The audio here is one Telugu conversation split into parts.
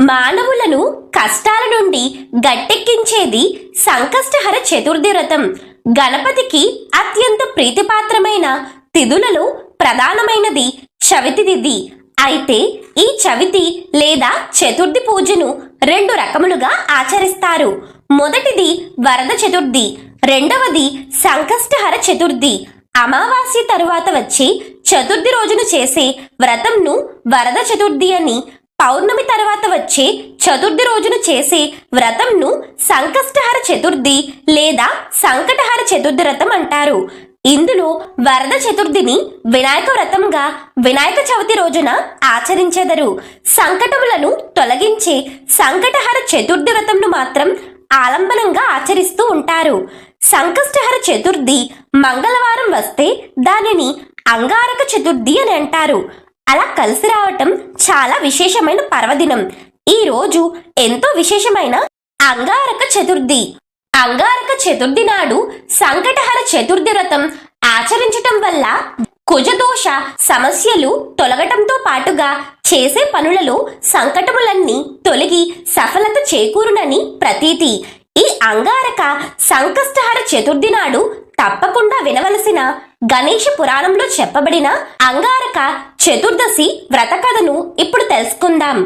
మానవులను కష్టాల నుండి గట్టెక్కించేది సంకష్టహర చతుర్థి వ్రతం. గణపతికి అత్యంత ప్రీతిపాత్రమైన తిథులలో ప్రధానమైనది చవితి తిథి. అయితే ఈ చవితి లేదా చతుర్థి పూజను రెండు రకములుగా ఆచరిస్తారు. మొదటిది వరద చతుర్థి రెండవది సంకష్టహర చతుర్థి. అమావాస్య తరువాత వచ్చే చతుర్థి రోజున చేసే వ్రతంను వరద చతుర్థి అని పౌర్ణమి తర్వాత వచ్చే చతుర్థి రోజున చేసే వ్రతంను సంకష్టహర చతుర్థి లేదా సంకటహర చతుర్థి వ్రతం అంటారు. ఇందులో వరద చతుర్థిని వినాయక వ్రతంగా వినాయక చవితి రోజున ఆచరించెదరు. సంకటములను తొలగించే సంకటహర చతుర్థి వ్రతంను మాత్రం ఆలంబనంగా ఆచరిస్తూ ఉంటారు. సంకష్టహర చతుర్థి మంగళవారం వస్తే దానిని అంగారక చతుర్థి అని అంటారు. అలా కలిసి రావటం చాలా విశేషమైన పర్వదినం. ఈ రోజు ఎంతో విశేషమైన అంగారక చతుర్థి. అంగారక చతుర్థి నాడు సంకటహర చతుర్థి వ్రతం ఆచరించటం వల్ల కుజదోష సమస్యలు తొలగటంతో పాటుగా చేసే పనులలో సంకటములన్నీ తొలగి సఫలత చేకూరునని ప్రతీతి. ఈ అంగారక సంకష్టహర చతుర్థి నాడు తప్పకుండా వినవలసిన గణేష పురాణంలో చెప్పబడిన అంగారక చతుర్దశి వ్రత కథను ఇప్పుడు తెలుసుకుందాం.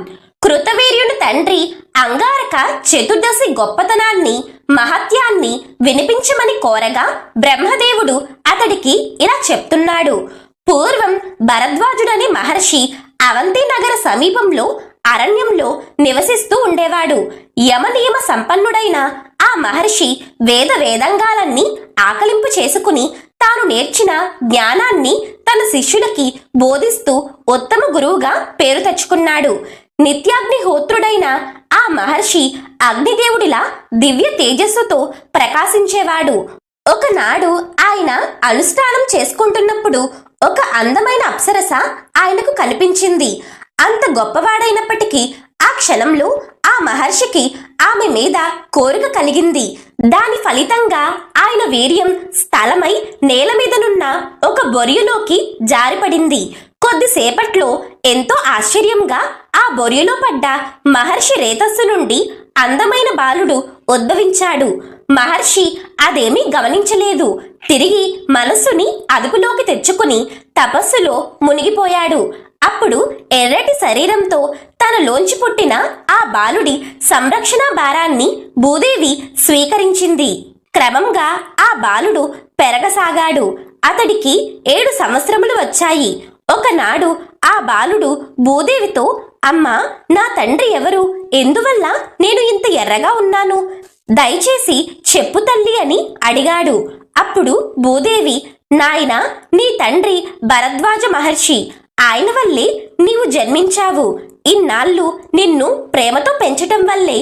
కృతవీర్యుని తండ్రి అంగారక చతుర్దశి గొప్పతనాన్ని మహత్యాన్ని వినిపించమని కోరగా బ్రహ్మదేవుడు అతడికి ఇలా చెప్తున్నాడు. పూర్వం భరద్వాజుడని మహర్షి అవంతి నగర సమీపంలో అరణ్యంలో నివసిస్తూ ఉండేవాడు. యమనియమ సంపన్నుడైన ఆ మహర్షి వేద వేదంగాలన్నీ ఆకలింపు చేసుకుని తాను నేర్చిన జ్ఞానాన్ని తన శిష్యులకి బోధిస్తూ ఉత్తమ గురువుగా పేరు తెచ్చుకున్నాడు. నిత్యాగ్నిహోత్రుడైన ఆ మహర్షి అగ్నిదేవుడిలా దివ్య తేజస్సుతో ప్రకాశించేవాడు. ఒకనాడు ఆయన అనుష్ఠానం చేసుకుంటున్నప్పుడు ఒక అందమైన అప్సరస ఆయనకు కనిపించింది. అంత గొప్పవాడైనప్పటికీ ఆ క్షణంలో ఆ మహర్షికి ఆమె మీద కోరిక కలిగింది. దాని ఫలితంగా ఆయన వీర్యం స్థలమై నేల మీదనున్న ఒక బొరియులోకి జారిపడింది. కొద్దిసేపట్లో ఎంతో ఆశ్చర్యంగా ఆ బొరియులో పడ్డ మహర్షి రేతస్సు నుండి అందమైన బాలుడు ఉద్భవించాడు. మహర్షి అదేమీ గమనించలేదు. తిరిగి మనస్సుని అదుపులోకి తెచ్చుకుని తపస్సులో మునిగిపోయాడు. అప్పుడు ఎర్రటి శరీరంతో తనలోంచి పుట్టిన ఆ బాలుడి సంరక్షణ భారాన్ని భూదేవి స్వీకరించింది. క్రమంగా ఆ బాలుడు పెరగసాగాడు. అతడికి ఏడు సంవత్సరములు వచ్చాయి. ఒకనాడు ఆ బాలుడు భూదేవితో అమ్మా నా తండ్రి ఎవరు? ఎందువల్ల నేను ఇంత ఎర్రగా ఉన్నాను? దయచేసి చెప్పు తల్లి అని అడిగాడు. అప్పుడు భూదేవి నాయన నీ తండ్రి భరద్వాజ మహర్షి. ఆయన వల్లే నీవు జన్మించావు. ఇన్నాళ్ళు నిన్ను ప్రేమతో పెంచటం వల్లే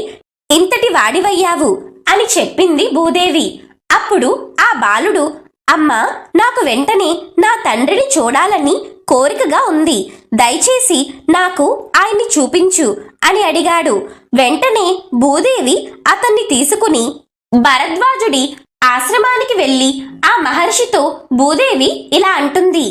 ఇంతటి వాడివయ్యావు అని చెప్పింది భూదేవి. అప్పుడు ఆ బాలుడు అమ్మా నాకు వెంటనే నా తండ్రిని చూడాలని కోరికగా ఉంది. దయచేసి నాకు ఆయన్ని చూపించు అని అడిగాడు. వెంటనే భూదేవి అతన్ని తీసుకుని భరద్వాజుడి ఆశ్రమానికి వెళ్ళి ఆ మహర్షితో భూదేవి ఇలా అంటుంది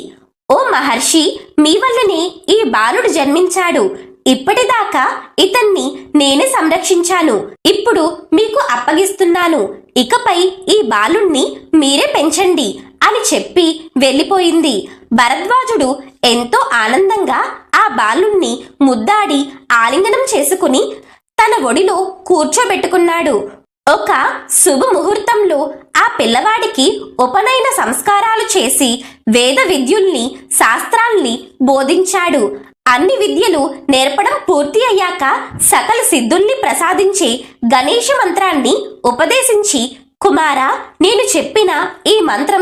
ఓ మహర్షి మీ వల్లనే ఈ బాలుడు జన్మించాడు. ఇప్పటిదాకా ఇతన్ని నేనే సంరక్షించాను. ఇప్పుడు మీకు అప్పగిస్తున్నాను. ఇకపై ఈ బాలుణ్ణి మీరే పెంచండి అని చెప్పి వెళ్ళిపోయింది. భరద్వాజుడు ఎంతో ఆనందంగా ఆ బాలుణ్ణి ముద్దాడి ఆలింగనం చేసుకుని తన ఒడిలో కూర్చోబెట్టుకున్నాడు. ఒక శుభ ముహూర్తంలో ఆ పిల్లవాడికి ఉపనయన సంస్కారాలు చేసి వేద విద్యుల్ని శాస్త్రాల్ని బోధించాడు. అన్ని విద్యలు నేర్పడం పూర్తి అయ్యాక సకల సిద్ధుల్ని ప్రసాదించి గణేష మంత్రాన్ని ఉపదేశించి కుమారా నేను చెప్పిన ఈ మంత్రం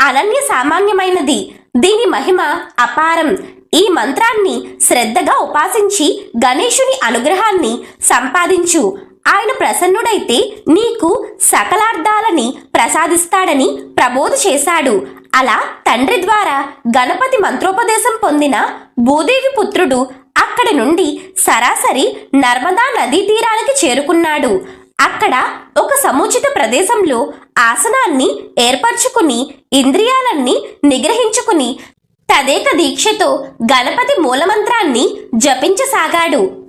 అనన్య సామాన్యమైనది. దీని మహిమ అపారం. ఈ మంత్రాన్ని శ్రద్ధగా ఉపాసించి గణేషుని అనుగ్రహాన్ని సంపాదించు. ఆయన ప్రసన్నుడైతే నీకు సకలార్థాలని ప్రసాదిస్తాడని ప్రబోధ చేశాడు. అలా తండ్రి ద్వారా గణపతి మంత్రోపదేశం పొందిన భూదేవి పుత్రుడు అక్కడి నుండి సరాసరి నర్మదా నదీ తీరానికి చేరుకున్నాడు. అక్కడ ఒక సముచిత ప్రదేశంలో ఆసనాన్ని ఏర్పరచుకుని ఇంద్రియాలన్నీ నిగ్రహించుకుని తదేక దీక్షతో గణపతి మూలమంత్రాన్ని జపించసాగాడు.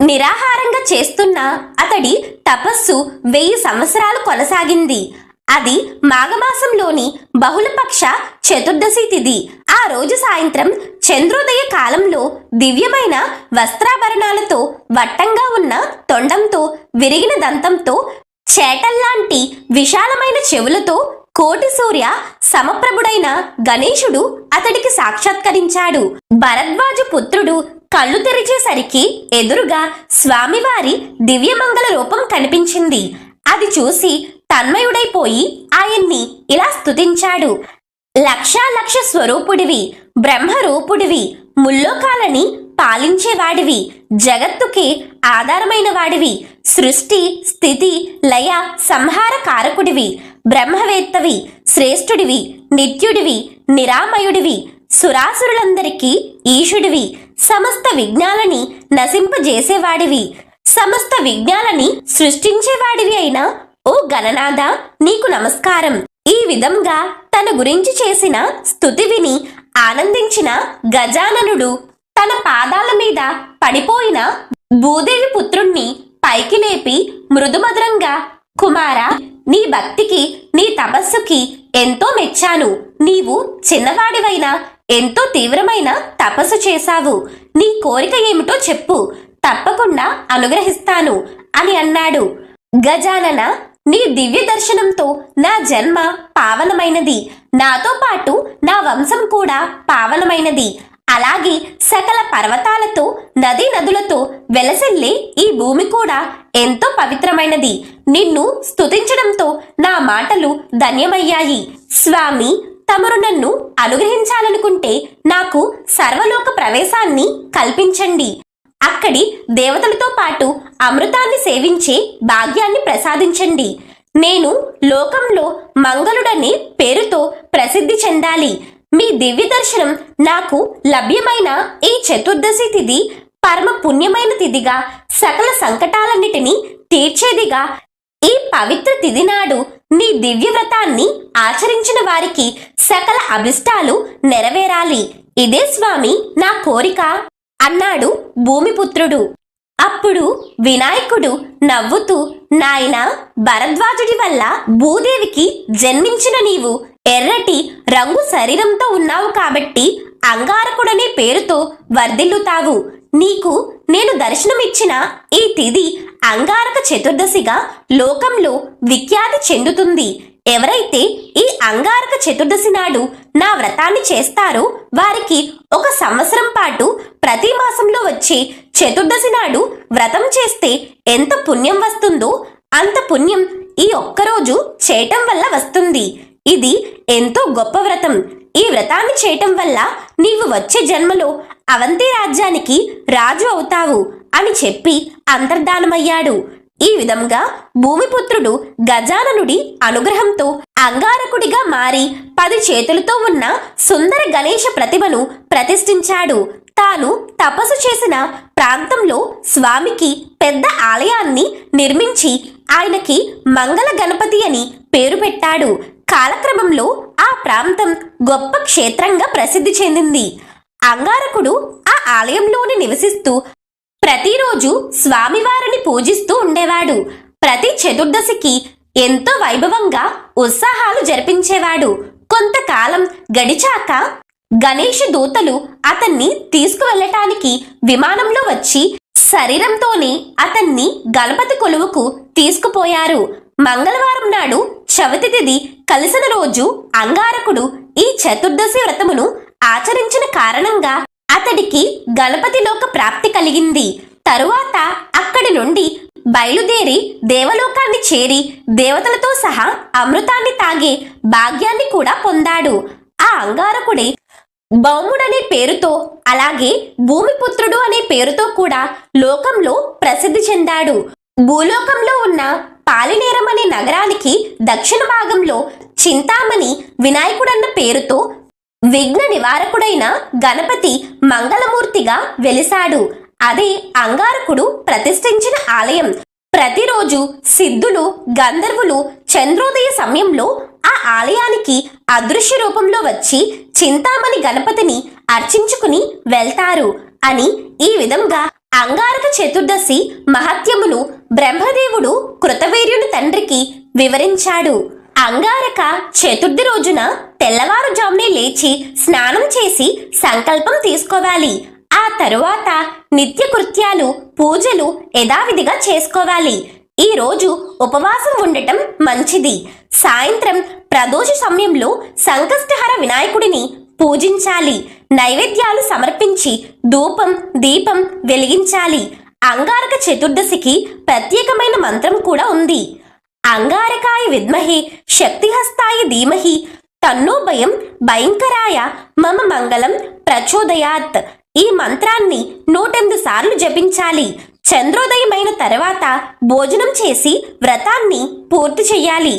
నిరాహారంగా చేస్తున్న అతడి తపస్సు వెయ్యి సంవత్సరాలు కొనసాగింది. అది మాఘమాసంలోని బహుళపక్ష చతుర్దశి తిథి ఆ రోజు సాయంత్రం చంద్రోదయ కాలంలో దివ్యమైన వస్త్రాభరణాలతో వట్టంగా ఉన్న తొండంతో విరిగిన దంతంతో చేటల్లాంటి విశాలమైన చెవులతో కోటి సూర్య సమప్రభుడైన గణేశుడు అతడికి సాక్షాత్కరించాడు. భరద్వాజు పుత్రుడు కళ్ళు తెరిచేసరికి ఎదురుగా స్వామివారి దివ్యమంగళ రూపం కనిపించింది. అది చూసి తన్మయుడైపోయి ఆయన్ని ఇలా స్తుతించాడు. లక్షా లక్ష స్వరూపుడివి బ్రహ్మరూపుడివి ముల్లోకాలని పాలించేవాడివి జగత్తుకి ఆధారమైన వాడివి సృష్టి స్థితి లయ సంహార కారకుడివి బ్రహ్మవేత్తవి శ్రేష్ఠుడివి నిత్యుడివి నిరామయుడివి సురాసురులందరికీ ఈశుడివి సమస్త విజ్ఞాలని నశింపజేసేవాడివి. సమస్త విజ్ఞాలని సృష్టించేవాడివి అయిన ఓ గణనాథ నీకు నమస్కారం. ఈ విధంగా తన గురించి చేసిన స్థుతి విని ఆనందించిన గజాననుడు తన పాదాల మీద పడిపోయిన భూదేవి పుత్రుణ్ణి పైకి లేపి మృదుమధురంగా కుమారా నీ భక్తికి నీ తపస్సుకి ఎంతో మెచ్చాను. నీవు చిన్నవాడివైనా ఎంతో తీవ్రమైన తపస్సు చేశావు. నీ కోరిక ఏమిటో చెప్పు. తప్పకుండా అనుగ్రహిస్తాను అని అన్నాడు. గజానన నీ దివ్య దర్శనంతో నా జన్మ పావనమైనది. నాతో పాటు నా వంశం కూడా పావనమైనది. అలాగే సకల పర్వతాలతో నదీ నదులతో వెలసిల్లే ఈ భూమి కూడా ఎంతో పవిత్రమైనది. నిన్ను స్తుతించడంతో నా మాటలు ధన్యమయ్యాయి. స్వామి తమరు నన్ను అనుగ్రహించాలనుకుంటే నాకు సర్వలోక ప్రవేశాన్ని కల్పించండి. అక్కడి దేవతలతో పాటు అమృతాన్ని సేవించే భాగ్యాన్ని ప్రసాదించండి. నేను లోకంలో మంగళుడనే పేరుతో ప్రసిద్ధి చెందాలి. మీ దివ్య దర్శనం నాకు లభ్యమైన ఈ చతుర్దశి తిథి పరమ పుణ్యమైన తిథిగా సకల సంకటాలన్నిటినీ తీర్చేదిగా. ఈ పవిత్ర తిథి నాడు నీ దివ్య వ్రతాన్ని ఆచరించిన వారికి సకల అభిష్టాలు నెరవేరాలి. ఇదే స్వామి నా కోరిక అన్నాడు భూమిపుత్రుడు. అప్పుడు వినాయకుడు నవ్వుతూ నాయన భరద్వాజుడి వల్ల భూదేవికి జన్మించిన నీవు ఎర్రటి రంగు శరీరంతో ఉన్నావు కాబట్టి అంగారకుడనే పేరుతో వర్ధిల్లుతావు. నీకు నేను దర్శనమిచ్చిన ఈ తిది అంగారక చతుర్దశిగా లోకంలో విఖ్యాతి చెందుతుంది. ఎవరైతే ఈ అంగారక చతుర్దశి నాడు నా వ్రతాన్ని చేస్తారో వారికి ఒక సంవత్సరం పాటు ప్రతి మాసంలో వచ్చే చతుర్దశి నాడు వ్రతం చేస్తే ఎంత పుణ్యం వస్తుందో అంత పుణ్యం ఈ ఒక్కరోజు చేయటం వల్ల వస్తుంది. ఇది ఎంతో గొప్ప వ్రతం. ఈ వ్రతాన్ని చేయటం వల్ల నీవు వచ్చే జన్మలో అవంతి రాజ్యానికి రాజు అవుతావు అని చెప్పి అంతర్ధానమయ్యాడు. ఈ విధంగా భూమిపుత్రుడు గజాననుడి అనుగ్రహంతో అంగారకుడిగా మారి పది చేతులతో ఉన్న సుందర గణేష ప్రతిమను ప్రతిష్ఠించాడు. తాను తపస్సు చేసిన ప్రాంతంలో స్వామికి పెద్ద ఆలయాన్ని నిర్మించి ఆయనకి మంగళ గణపతి అని పేరు పెట్టాడు. కాలక్రమంలో ఆ ప్రాంతం గొప్ప క్షేత్రంగా ప్రసిద్ధి చెందింది. అంగారకుడు ఆ ఆలయంలోని నివసిస్తూ ప్రతిరోజు స్వామివారిని పూజిస్తూ ఉండేవాడు. ప్రతి చతుర్దశికి ఎంతో వైభవంగా ఉత్సాహాలు జరిపించేవాడు. కొంతకాలం గడిచాక గణేష్ దూతలు అతన్ని తీసుకువెళ్ళటానికి విమానంలో వచ్చి శరీరంతోనే అతన్ని గణపతి కొలువుకు తీసుకుపోయారు. మంగళవారం నాడు చవితి తిథి కలిసిన రోజు అంగారకుడు ఈ చతుర్దశి వ్రతమును ఆచరించిన కారణంగా అతడికి గణపతిలోక ప్రాప్తి కలిగింది. తరువాత అక్కడి నుండి బయలుదేరి దేవలోకాన్ని చేరి దేవతలతో సహా అమృతాన్ని తాగే భాగ్యాన్ని కూడా పొందాడు. ఆ అంగారకుడే బౌముడనే పేరుతో అలాగే భూమిపుత్రుడు అనే పేరుతో కూడా లోకంలో ప్రసిద్ధి చెందాడు. భూలోకంలో ఉన్న పాలినేరం అనే నగరానికి దక్షిణ భాగంలో చింతామణి వినాయకుడన్న పేరుతో విఘ్న నివారకుడైన గణపతి మంగళమూర్తిగా వెలిశాడు. అదే అంగారకుడు ప్రతిష్ఠించిన ఆలయం. ప్రతిరోజు సిద్ధులు గంధర్వులు చంద్రోదయ సమయంలో ఆ ఆలయానికి అదృశ్య రూపంలో వచ్చి చింతామణి గణపతిని అర్చించుకుని వెళ్తారు అని ఈ విధంగా అంగారక చతుర్దశి మహత్యమును బ్రహ్మదేవుడు కృతవీర్యుని తండ్రికి వివరించాడు. అంగారక చతుర్థి రోజున తెల్లవారుజామునే లేచి స్నానం చేసి సంకల్పం తీసుకోవాలి. ఆ తరువాత నిత్య కృత్యాలు పూజలు యథావిధిగా చేసుకోవాలి. ఈ రోజు ఉపవాసం ఉండటం మంచిది. సాయంత్రం ప్రదోష సమయంలో సంకష్టహర వినాయకుడిని పూజించాలి. నైవేద్యాలు సమర్పించి ధూపం దీపం వెలిగించాలి. అంగారక చతుర్దశికి ప్రత్యేకమైన మంత్రం కూడా ఉంది. అంగారకాయ విద్మహే శక్తిహస్తాయ ధీమహి తన్నో భయం భయంకరాయ మమ మంగళం ప్రచోదయాత్. ఈ మంత్రాన్ని నూటెనిమిది సార్లు జపించాలి. చంద్రోదయమైన తర్వాత భోజనం చేసి వ్రతాన్ని పూర్తి చెయ్యాలి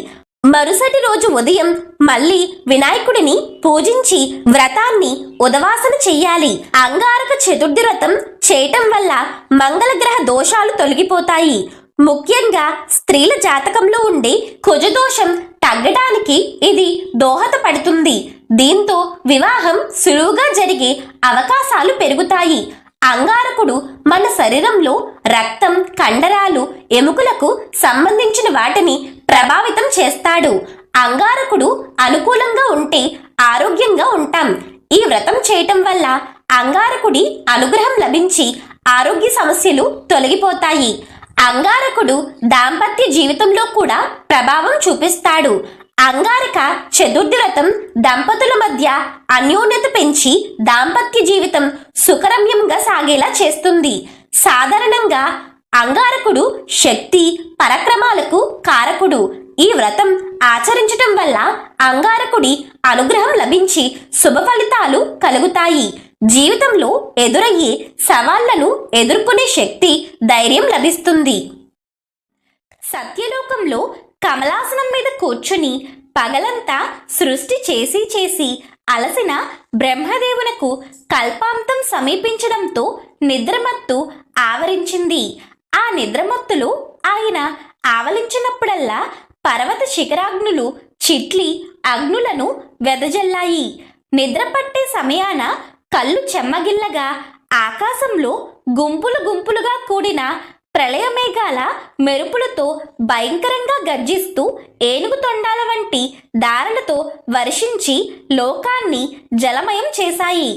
మరుసటి రోజు ఉదయం మళ్ళీ వినాయకుడిని పూజించి వ్రతాన్ని ఉదవాసన చెయ్యాలి అంగారక చతుర్థి వ్రతం చేయటం వల్ల మంగళగ్రహ దోషాలు తొలగిపోతాయి. ముఖ్యంగా స్త్రీల జాతకంలో ఉండే కుజదోషం తగ్గడానికి ఇది దోహదపడుతుంది. దీంతో వివాహం సులువుగా జరిగే అవకాశాలు పెరుగుతాయి. అంగారకుడు మన శరీరంలో రక్తం కండరాలు ఎముకలకు సంబంధించిన వాటిని ప్రభావితం చేస్తాడు. అంగారకుడు అనుకూలంగా ఉంటే ఆరోగ్యంగా ఉంటాం. ఈ వ్రతం చేయటం వల్ల అంగారకుడి అనుగ్రహం లభించి ఆరోగ్య సమస్యలు తొలగిపోతాయి. అంగారకుడు దాంపత్య జీవితంలో కూడా ప్రభావం చూపిస్తాడు. అంగారక చతుర్థి వ్రతం దంపతుల మధ్య అన్యోన్యత పెంచి దాంపత్య జీవితం సుఖరమ్యంగా సాగేలా చేస్తుంది. సాధారణంగా అంగారకుడు శక్తి పరక్రమాలకు కారకుడు. ఈ వ్రతం ఆచరించటం వల్ల అంగారకుడి అనుగ్రహం లభించి శుభ ఫలితాలు కలుగుతాయి. జీవితంలో ఎదురయ్యే సవాళ్ళను ఎదుర్కొనే శక్తి ధైర్యం లభిస్తుంది. సత్యలోకంలో కమలాసనం మీద కూర్చుని పగలంతా సృష్టి చేసి చేసి అలసిన బ్రహ్మదేవునకు కల్పాంతం సమీపించడంతో నిద్రమత్తు ఆవరించింది. ఆ నిద్రమత్తులు ఆయన ఆవలించినప్పుడల్లా పర్వత శిఖరాగ్నులు చిట్లి అగ్నులను వెదజల్లాయి. నిద్ర పట్టే సమయాన కళ్ళు చెమ్మగిల్లగా ఆకాశంలో గుంపులు గుంపులుగా కూడిన ప్రళయమేఘాల మెరుపులతో భయంకరంగా గర్జిస్తూ ఏనుగు తొండాల వంటి దారులతో వర్షించి లోకాన్ని జలమయం చేశాయి.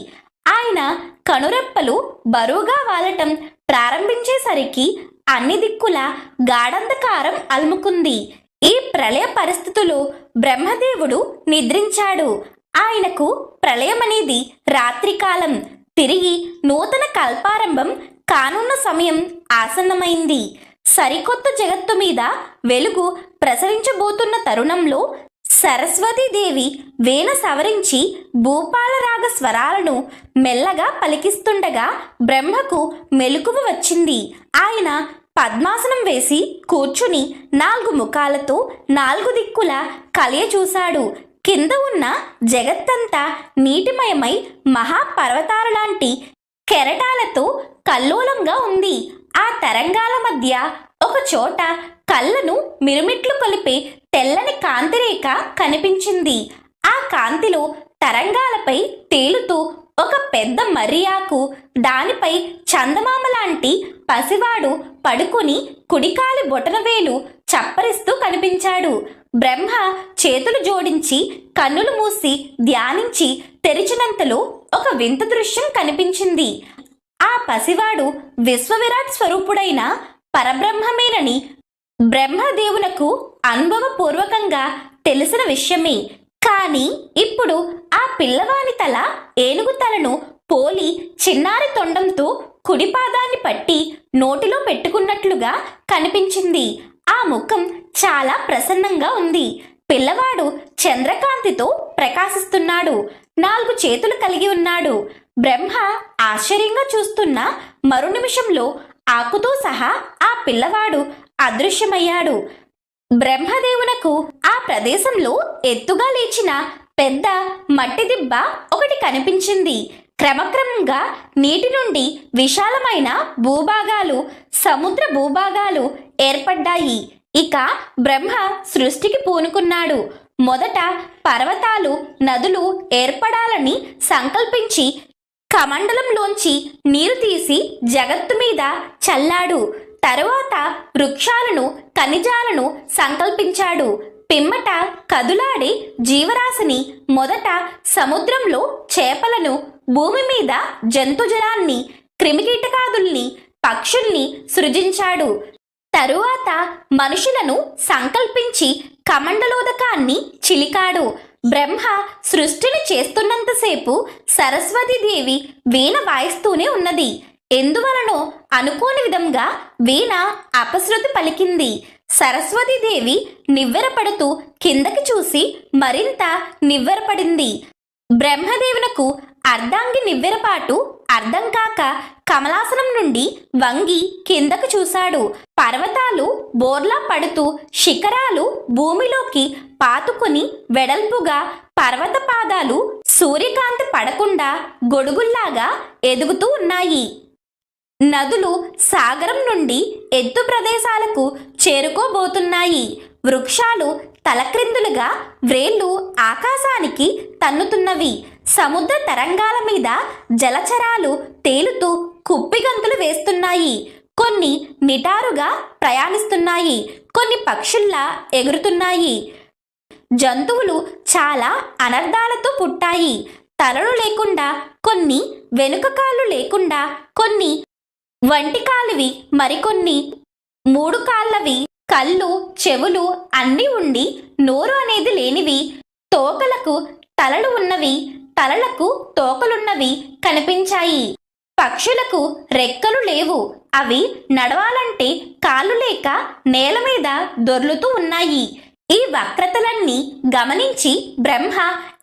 ఆయన కనురెప్పలు బరువుగా వాలటం ప్రారంభించేసరికి అన్ని దిక్కుల గాఢంధకారం అలుముకుంది. ఈ ప్రళయ పరిస్థితులు బ్రహ్మదేవుడు నిద్రించాడు. ఆయనకు ప్రళయం అనేది రాత్రికాలం. తిరిగి నూతన కల్పారంభం కానున్న సమయం ఆసన్నమైంది. సరికొత్త జగత్తు మీద వెలుగు ప్రసరించబోతున్న తరుణంలో సరస్వతీదేవి వీణ సవరించి భూపాలరాగ స్వరాలను మెల్లగా పలికిస్తుండగా బ్రహ్మకు మెలకువ వచ్చింది. ఆయన పద్మాసనం వేసి కూర్చుని నాలుగు ముఖాలతో నాలుగు దిక్కుల కలియ చూశాడు. కింద ఉన్న జగత్తంతా నీటిమయమై మహాపర్వతాల లాంటి కెరటాలతో కల్లోలంగా ఉంది. ఆ తరంగాల మధ్య ఒక చోట కళ్ళను మిరుమిట్లు కొలిపే తెల్లని కాంతిరేఖ కనిపించింది. ఆ కాంతిలో తరంగాలపై తేలుతూ ఒక పెద్ద మర్రియాకు దానిపై చందమామ లాంటి పసివాడు పడుకుని కుడికాలి బొటనవేలు చప్పరిస్తూ కనిపించాడు. బ్రహ్మ చేతులు జోడించి కన్నులు మూసి ధ్యానించి తెరిచినంతలో ఒక వింత దృశ్యం కనిపించింది. ఆ పసివాడు విశ్వవిరాట్ స్వరూపుడైన పరబ్రహ్మమేనని బ్రహ్మదేవునకు అనుభవపూర్వకంగా తెలిసిన విషయమే. కానీ ఇప్పుడు ఆ పిల్లవాని తల ఏనుగు తలను పోలి చిన్నారి తొండంతో కుడిపాదాన్ని పట్టి నోటిలో పెట్టుకున్నట్లుగా కనిపించింది. ఆ ముఖం చాలా ప్రసన్నంగా ఉంది. పిల్లవాడు చంద్రకాంతితో ప్రకాశిస్తున్నాడు. నాలుగు చేతులు కలిగి ఉన్నాడు. బ్రహ్మ ఆశ్చర్యంగా చూస్తున్న మరు నిమిషంలో ఆకుతో సహా ఆ పిల్లవాడు అదృశ్యమయ్యాడు. బ్రహ్మదేవునకు ఆ ప్రదేశంలో ఎత్తుగా లేచిన పెద్ద మట్టి దిబ్బ ఒకటి కనిపించింది. క్రమక్రమంగా నీటి నుండి విశాలమైన భూభాగాలు సముద్ర భూభాగాలు ఏర్పడ్డాయి. ఇక బ్రహ్మ సృష్టికి పూనుకున్నాడు. మొదట పర్వతాలు నదులు ఏర్పడాలని సంకల్పించి కమండలంలోంచి నీరు తీసి జగత్తు మీద చల్లాడు. తరువాత వృక్షాలను ఖనిజాలను సంకల్పించాడు. పిమ్మట కదులాడే జీవరాశిని మొదట సముద్రంలో చేపలను భూమి మీద జంతుజలాన్ని క్రిమికీటకాదుల్ని పక్షుల్ని సృజించాడు. తరువాత మనుషులను సంకల్పించి కమండలోదకాన్ని చిలికాడు. బ్రహ్మ సృష్టిని చేస్తున్నంతసేపు సరస్వతీదేవి వీణ వాయిస్తూనే ఉన్నది. ఎందువలనో అనుకోని విధంగా వీణ అపశృతి పలికింది. సరస్వతీదేవి నివ్వెరపడుతూ కిందకి చూసి మరింత నివ్వెరపడింది. బ్రహ్మదేవునకు అర్ధాంగి నివ్వెరపాటు అర్థం కాక కమలాసనం నుండి వంగి కిందకు చూశాడు. పర్వతాలు బోర్లా పడుతూ శిఖరాలు భూమిలోకి పాతుకుని వెడల్పుగా పర్వత పాదాలు సూర్యకాంతి పడకుండా గొడుగుల్లాగా ఎదుగుతూ ఉన్నాయి. నదులు సాగరం నుండి ఎత్తు ప్రదేశాలకు చేరుకోబోతున్నాయి. వృక్షాలు తలక్రిందులుగా వ్రేళ్ళు ఆకాశానికి తన్నుతున్నవి. సముద్ర తరంగాల మీద జలచరాలు తేలుతూ కుప్పిగంతులు వేస్తున్నాయి. కొన్ని నిటారుగా ప్రయాణిస్తున్నాయి. కొన్ని పక్షుల్లా ఎగురుతున్నాయి. జంతువులు చాలా అనర్థాలతో పుట్టాయి. తలలు లేకుండా కొన్ని వెనుక కాళ్ళు లేకుండా కొన్ని వంటి కాలువి మరికొన్ని మూడు కాళ్ళవి కళ్ళు చెవులు అన్నీ ఉండి నోరు అనేది లేనివి తోకలకు తలలు ఉన్నవి తలలకు తోకలున్నవి కనిపించాయి. పక్షులకు రెక్కలు లేవు. అవి నడవాలంటే కాళ్ళు లేక నేల మీద దొర్లుతూ ఉన్నాయి. ఈ వక్రతలన్నీ గమనించి బ్రహ్మ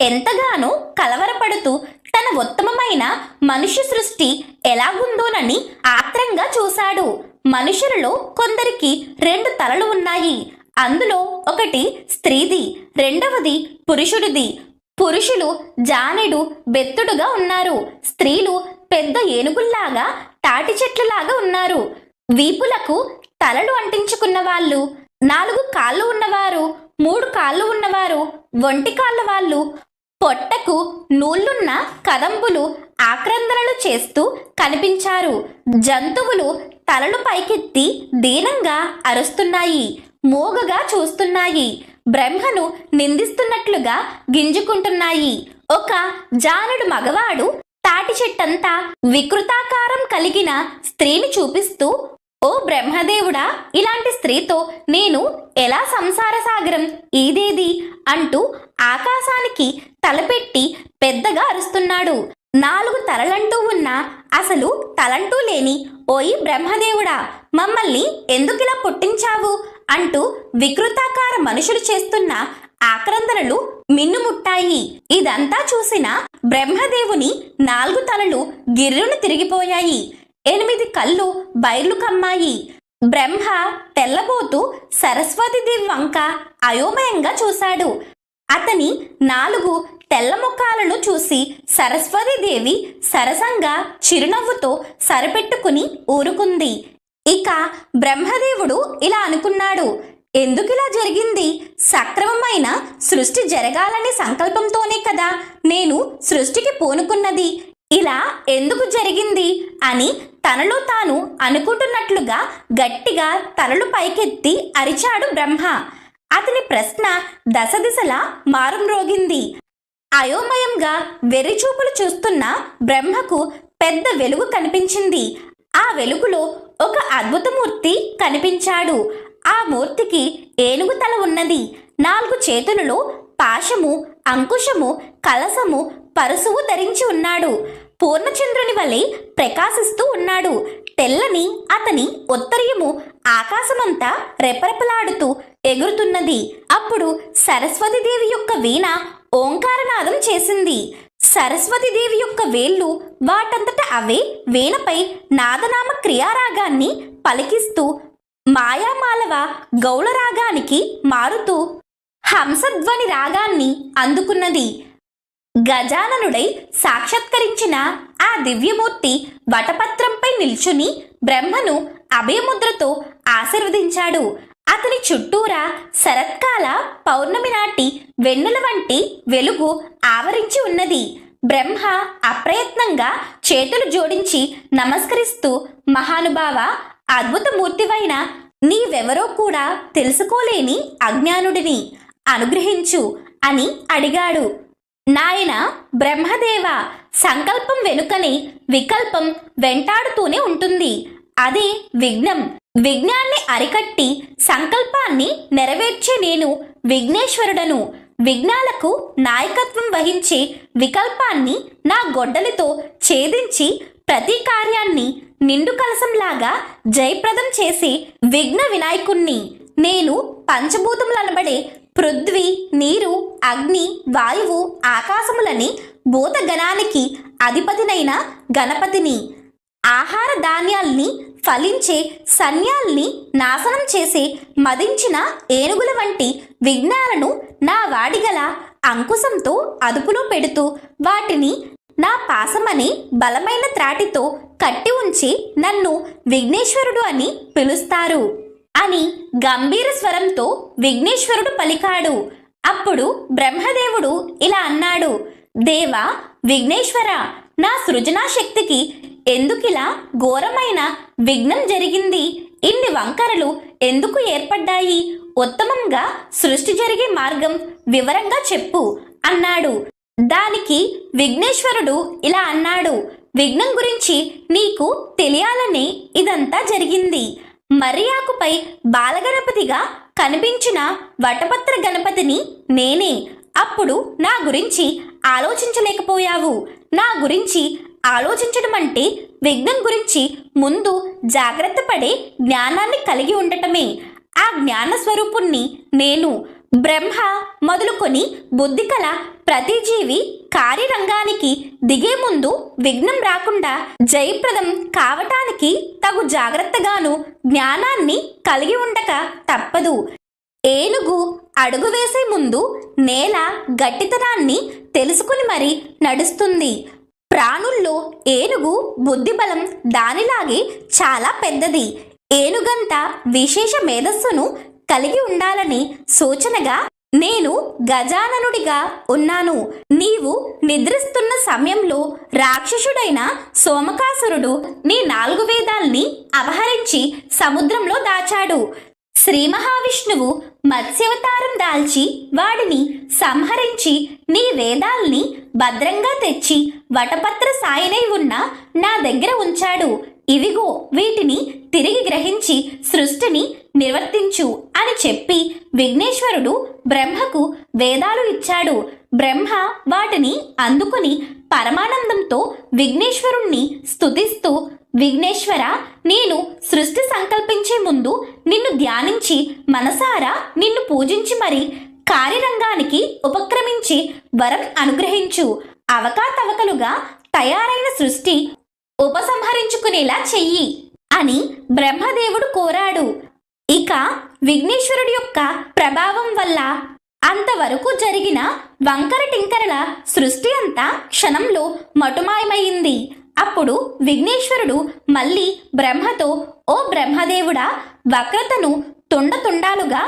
ఎంతగానో కలవరపడుతూ తన ఉత్తమమైన మనుష్య సృష్టి ఎలాగుందోనని ఆత్రంగా చూశాడు. మనుషులలో కొందరికి రెండు తలలు ఉన్నాయి. అందులో ఒకటి స్త్రీది రెండవది పురుషుడిది. పురుషులు జానెడు బెత్తుడుగా ఉన్నారు. స్త్రీలు పెద్ద ఏనుగుల్లాగా తాటి చెట్లలాగా ఉన్నారు. వీపులకు తలలు అంటించుకున్న వాళ్ళు నాలుగు కాళ్ళు ఉన్నవారు మూడు కాళ్ళు ఉన్నవారు ఒంటి కాళ్ళ వాళ్ళు. పొట్టకు నూళ్ళున్న కదంబులు ఆక్రందనలు చేస్తూ కనిపించారు. జంతువులు తలలు పైకెత్తి దీనంగా అరుస్తున్నాయి. మూగగా చూస్తున్నాయి. బ్రహ్మను నిందిస్తున్నట్లుగా గింజుకుంటున్నాయి. ఒక జానుడు మగవాడు తాటి చెట్టంతా వికృతాకారం కలిగిన స్త్రీని చూపిస్తూ ఓ బ్రహ్మదేవుడా ఇలాంటి స్త్రీతో నేను ఎలా సంసార సాగరం? ఈదేది అంటూ ఆకాశానికి తలపెట్టి పెద్దగా అరుస్తున్నాడు. నాలుగు తలలంటూ ఉన్న అసలు తలంటూ లేని ఓయి బ్రహ్మదేవుడా మమ్మల్ని ఎందుకిలా పుట్టించావు? అంటూ వికృతాకార మనుషులు చేస్తున్న ఆక్రందనలు మిన్నుముట్టాయి. ఇదంతా చూసిన బ్రహ్మదేవుని నాలుగు తలలు గిర్రును తిరిగిపోయాయి. ఎనిమిది కళ్ళు బయర్లు కమ్మాయి. బ్రహ్మ తెల్లబోతూ సరస్వతిదేవి వంక అయోమయంగా చూశాడు. అతని నాలుగు తెల్ల ముఖాలను చూసి సరస్వతీదేవి సరసంగా చిరునవ్వుతో సరిపెట్టుకుని ఊరుకుంది. ఇక బ్రహ్మదేవుడు ఇలా అనుకున్నాడు. ఎందుకిలా జరిగింది? సక్రమమైన సృష్టి జరగాలనే సంకల్పంతోనే కదా నేను సృష్టికి పూనుకున్నది. ఇలా ఎందుకు జరిగింది? అని తనలో తాను అనుకుంటున్నట్లుగా గట్టిగా తలలు పైకెత్తి అరిచాడు బ్రహ్మ. అతని ప్రశ్న దశ దిశలా మారుమ్రోగింది. అయోమయంగా వెర్రిచూపులు చూస్తున్న బ్రహ్మకు పెద్ద వెలుగు కనిపించింది. ఆ వెలుగులో ఒక అద్భుతమూర్తి కనిపించాడు. ఆ మూర్తికి ఏనుగు తల ఉన్నది. నాలుగు చేతులలో పాశము అంకుశము కలసము పరశువు ధరించి ఉన్నాడు. పూర్ణచంద్రుని వలె ప్రకాశిస్తూ ఉన్నాడు. తెల్లని అతని ఉత్తరీయము ఆకాశమంతా రెపరెపలాడుతూ ఎగురుతున్నది. అప్పుడు సరస్వతీదేవి యొక్క వీణ ఓంకారనాదం చేసింది. సరస్వతీదేవి యొక్క వేళ్ళు వాటంతట అవే వీణపై నాదనామ క్రియారాగాన్ని పలికిస్తూ మాయామాలవ గౌళ రాగానికి మారుతూ హంసధ్వని రాగాన్ని అందుకున్నది. గజాననుడై సాక్షాత్కరించిన ఆ దివ్యమూర్తి వటపత్రంపై నిల్చుని బ్రహ్మను అభయముద్రతో ఆశీర్వదించాడు. అతని చుట్టూరా శరత్కాల పౌర్ణమి నాటి వెన్నెల వంటి వెలుగు ఆవరించి ఉన్నది. బ్రహ్మ అప్రయత్నంగా చేతులు జోడించి నమస్కరిస్తూ మహానుభావ అద్భుతమూర్తివైన నీవెవరో కూడా తెలుసుకోలేని అజ్ఞానుడిని అనుగ్రహించు అని అడిగాడు. నాయన బ్రహ్మదేవ సంకల్పం వెనుకనే వికల్పం వెంటాడుతూనే ఉంటుంది. అదే విఘ్నం. విఘ్నాన్ని అరికట్టి సంకల్పాన్ని నెరవేర్చే నేను విఘ్నేశ్వరుడను. విఘ్నాలకు నాయకత్వం వహించే వికల్పాన్ని నా గొడ్డలితో ఛేదించి ప్రతి కార్యాన్ని నిండు కలసంలాగా జయప్రదం చేసే విఘ్న వినాయకుణ్ణి. నేను పంచభూతములనబడే పృథ్వీ నీరు అగ్ని వాయువు ఆకాశములని భూతగణానికి అధిపతినైన గణపతిని. ఆహార ధాన్యాల్ని ఫలించే సన్యాల్ని నాశనం చేసే మదించిన ఏనుగుల వంటి విఘ్నాలను నా వాడిగల అంకుశంతో అదుపులో పెడుతూ వాటిని నా పాసమని బలమైన త్రాటితో కట్టి ఉంచి నన్ను విఘ్నేశ్వరుడు అని పిలుస్తారు అని గంభీర స్వరంతో విఘ్నేశ్వరుడు పలికాడు. అప్పుడు బ్రహ్మదేవుడు ఇలా అన్నాడు దేవా విఘ్నేశ్వర నా సృజనా శక్తికి ఎందుకిలా ఘోరమైన విఘ్నం జరిగింది? ఇన్ని వంకరలు ఎందుకు ఏర్పడ్డాయి? ఉత్తమంగా సృష్టి జరిగే మార్గం వివరంగా చెప్పు అన్నాడు. దానికి విఘ్నేశ్వరుడు ఇలా అన్నాడు విఘ్నం గురించి నీకు తెలియాలనే ఇదంతా జరిగింది. మరియాకుపై బాలగణపతిగా కనిపించిన వటపత్ర గణపతిని నేనే. అప్పుడు నా గురించి ఆలోచించలేకపోయావు. నా గురించి ఆలోచించడం అంటే విఘ్నం గురించి ముందు జాగ్రత్త పడే జ్ఞానాన్ని కలిగి ఉండటమే. ఆ జ్ఞాన స్వరూపుణ్ణి నేను బ్రహ్మ మొదలుకొని బుద్ధి కల ప్రతి జీవి కార్యరంగానికి దిగే ముందు విఘ్నం రాకుండా జయప్రదం కావటానికి తగు జాగ్రత్తగాను జ్ఞానాన్ని కలిగి ఉండక తప్పదు. ఏనుగు అడుగు వేసే ముందు నేల గట్టితనాన్ని తెలుసుకుని మరి నడుస్తుంది. ప్రాణుల్లో ఏనుగు బుద్ధిబలం దానిలాగే చాలా పెద్దది. ఏనుగంత విశేష మేధస్సును కలిగి ఉండాలని సూచనగా నేను గజాననుడిగా ఉన్నాను. నీవు నిద్రిస్తున్న సమయంలో రాక్షసుడైన సోమకాసురుడు నీ నాలుగు వేదాల్ని అపహరించి సముద్రంలో దాచాడు. శ్రీ మహావిష్ణువు మత్స్యవతారం దాల్చి వాడిని సంహరించి నీ వేదాల్ని భద్రంగా తెచ్చి వటపత్ర సాయనై ఉన్న నా దగ్గర ఉంచాడు. ఇవిగో వీటిని తిరిగి గ్రహించి సృష్టిని నిర్వర్తించు అని చెప్పి విఘ్నేశ్వరుడు బ్రహ్మకు వేదాలు ఇచ్చాడు. బ్రహ్మ వాటిని అందుకుని పరమానందంతో విఘ్నేశ్వరుణ్ణి స్థుతిస్తూ విఘ్నేశ్వర నేను సృష్టి సంకల్పించే ముందు నిన్ను ధ్యానించి మనసారా నిన్ను పూజించి మరి కార్యరంగానికి ఉపక్రమించి వరం అనుగ్రహించు. అవకాతవకలుగా తయారైన సృష్టి ఉపసంహరించుకునేలా చెయ్యి అని బ్రహ్మదేవుడు కోరాడు. ఇక విఘ్నేశ్వరుడి యొక్క ప్రభావం వల్ల అంతవరకు జరిగిన వంకర టింకరల సృష్టి అంతా క్షణంలో మటుమాయమైంది. అప్పుడు విఘ్నేశ్వరుడు మళ్ళీ బ్రహ్మతో ఓ బ్రహ్మదేవుడా వక్రతను తుండతుండాలుగా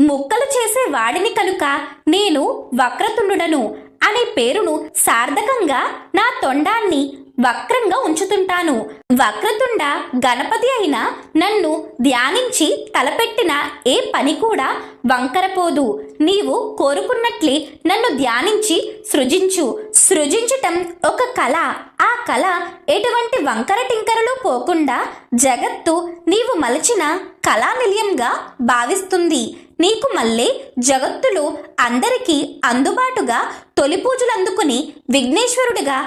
ముక్కలు చేసే వాడిని కనుక నేను వక్రతుండుడను అనే పేరును సార్థకంగా నా తొండాన్ని వక్రంగా ఉంచుతుంటాను. వక్రతుండ గణపతి అయిన నన్ను ధ్యానించి తలపెట్టిన ఏ పని కూడా వంకరపోదు. నీవు కోరుకున్నట్లే నన్ను ధ్యానించి సృజించు. సృజించటం ఒక కళ. ఆ కళ ఎటువంటి వంకర టింకరలు పోకుండా జగత్తు నీవు మలచిన కళా నిలయంగా భావిస్తుంది. నీకు మళ్ళీ జగత్తులు అందరికీ అందుబాటుగా తొలి పూజలు అందుకుని విఘ్నేశ్వరుడిగా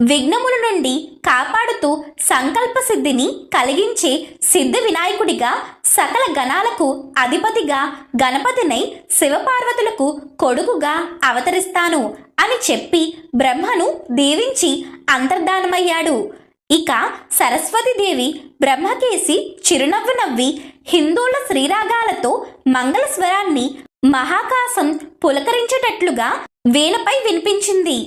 విఘ్నముల నుండి కాపాడుతూ సంకల్ప సిద్ధిని కలిగించే సిద్ధ వినాయకుడిగా సకల గణాలకు అధిపతిగా గణపతినై శివపార్వతులకు కొడుకుగా అవతరిస్తాను అని చెప్పి బ్రహ్మను దీవించి అంతర్ధానమయ్యాడు. ఇక సరస్వతీదేవి బ్రహ్మకేసి చిరునవ్వు నవ్వి హిందువుల శ్రీరాగాలతో మంగళ స్వరాన్ని మహాకాశం పులకరించేటట్లుగా వీణపై వినిపించింది.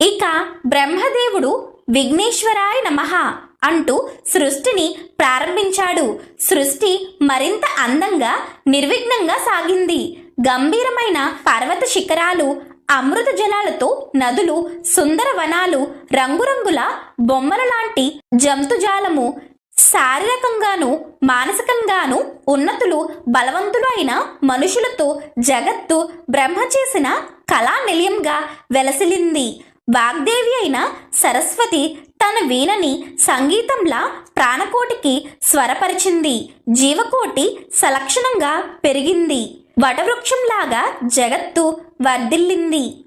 ఇక బ్రహ్మదేవుడు విఘ్నేశ్వరాయ నమః అంటూ సృష్టిని ప్రారంభించాడు. సృష్టి మరింత అందంగా నిర్విఘ్నంగా సాగింది. గంభీరమైన పర్వత శిఖరాలు అమృత జలాలతో నదులు సుందర వనాలు రంగురంగుల బొమ్మల లాంటి జంతుజాలము శారీరకంగాను మానసికంగాను ఉన్నతులు బలవంతులు అయిన మనుషులతో జగత్తు బ్రహ్మ చేసిన కళా నిలయంగా వెలసిలింది వాగ్దేవి అయిన సరస్వతి తన వీణని సంగీతంలా ప్రాణకోటికి స్వరపరిచింది. జీవకోటి సలక్షణంగా పెరిగింది. వటవృక్షంలాగా జగత్తు వర్ధిల్లింది.